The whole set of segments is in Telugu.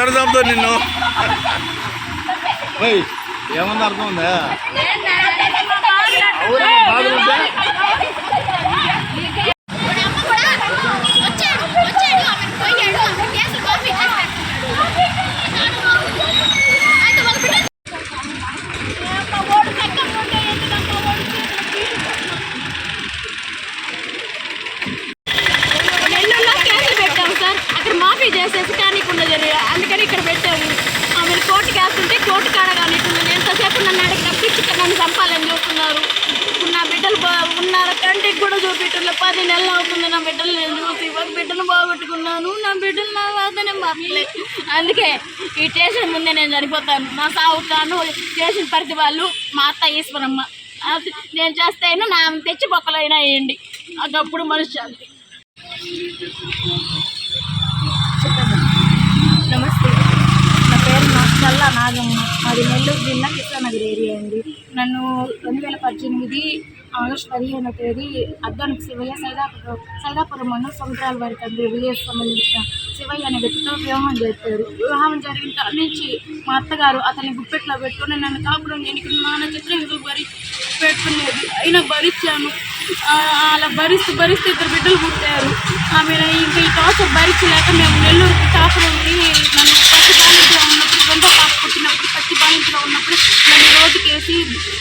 అడదాంతో నిన్ను? ఓయ్, ఏమన్నా అర్థం ఉందా మాఫీ చేసేసి కానీ అందుకని ఇక్కడ పెట్టాము. ఆమెను కోర్టుకి వేస్తుంటే కోర్టు కాడ కానీ ఎంతసేపు నన్ను అడిగిన పిచ్చిక నన్ను చంపాలని చూస్తున్నారు. ఇప్పుడు నా బిడ్డలు బా ఉన్నారు కంటికి కూడా చూపించట్లే పది నెలలు అవుతుంది నా బిడ్డలు. నేను చూసి ఒక బిడ్డను బాగొట్టుకున్నాను. నా బిడ్డలు నా వాదనే మారలేదు అందుకే ఈ స్టేషన్ ముందే నేను చనిపోతాను మా సాగు కాను స్టేషన్ పరిధి వాళ్ళు మా అత్త ఈశ్వరమ్మ. నేను చేస్తే నా తెచ్చి బొక్కలైనా వేయండి. అప్పుడు మనశ్శాంతి నమస్తే నా పేరు నా అది నెల్లూరు జిల్లా కృష్ణానగర్ ఏరియా అండి. నన్ను రెండు వేల పద్దెనిమిది ఆగస్టు పదిహేనో తేదీ అద్దానికి శివయ్య సైదాపురం సైదాపురం అన్న సముద్రాల వారి తండ్రి విలేజ్ సంబంధించిన శివయ్య అనే వ్యక్తితో వివాహం జరిపారు. వివాహం జరిగిన కాడి నుంచి మా అత్తగారు అతన్ని గుప్పెట్లో పెట్టుకుని నన్ను కాపురం నేను నాన్న చిత్రహింసలు భరి పెట్టుకునేది. అయినా భరించాను. అలా భరిస్తూ భరిస్తూ ఇద్దరు బిడ్డలు పుట్టారు. ఆమె ఇంకా ఈ టార్చర్ భరించలేక మేము నెల్లూరుకి కాపురం నన్ను ఉన్నప్పుడు రెండో పాప పుట్టినప్పుడు పచ్చి బాలింట్లో ఉన్నప్పుడు నన్ను రోడ్డుకి వేసి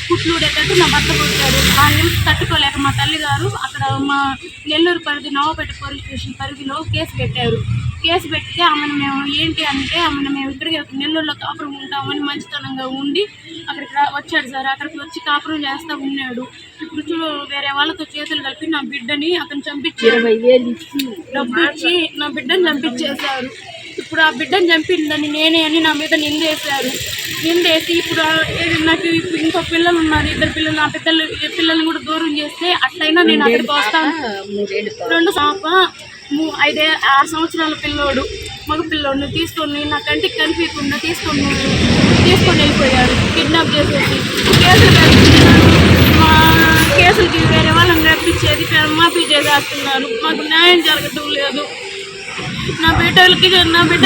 కుట్లుడేటట్టు నా భర్త పుట్టాడు ఆ హింస తట్టుకోలేక మా తల్లిగారు అక్కడ మా నెల్లూరు పరిధి నవపేట పోలీస్ స్టేషన్ పరిధిలో కేసు పెట్టారు. కేసు పెడితే ఆమెను మేము ఏంటి అంటే ఆమెను మేము ఇక్కడికి నెల్లూరులో కాపురం ఉంటామని మంచితనంగా ఉండి అక్కడికి వచ్చాడు సార్. అక్కడికి వచ్చి కాపురం చేస్తూ ఉన్నాడు. ఇప్పుడు వేరే వాళ్ళతో చేతులు కలిపి నా బిడ్డని అతను చంపించారు డబ్బు ఇచ్చి నా బిడ్డని చంపించేశారు. ఇప్పుడు ఆ బిడ్డను చంపిందని నేనే అని నా మీద నిందేశారు నిందేసి ఇప్పుడు నాకు ఇప్పుడు ఇంకో పిల్లలు ఉన్నారు ఇద్దరు పిల్లలు నా పిల్లలు పిల్లల్ని కూడా దూరం చేస్తే అట్లయినా నేను అక్కడికి వస్తాను. రెండు పాప ఐదే ఆరు సంవత్సరాల పిల్లోడు మగ పిల్లోడిని తీసుకొని నా కంటికి కనిపించకుండా తీసుకొని తీసుకొని వెళ్ళిపోయారు కిడ్నాప్ చేసేసి. కేసులు మా కేసులకి వేరే వాళ్ళని రప్పించేది మాఫీ చేసేస్తున్నారు. మాకు న్యాయం జరగటం లేదు. నా బిడ్డలకి నా బిడ్డ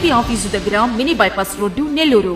AP office దగ్గర మినీ బైపాస్ రోడ్డు నెల్లూరు.